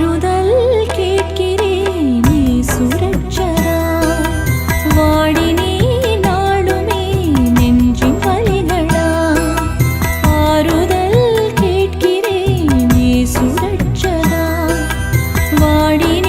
ஆறுதல் கேட்கிறேன் சுரட்சரா வாடினே நாளுமே நெஞ்சின் வழிகளா. ஆறுதல் கேட்கிறேன் சுரட்சரா வாடினே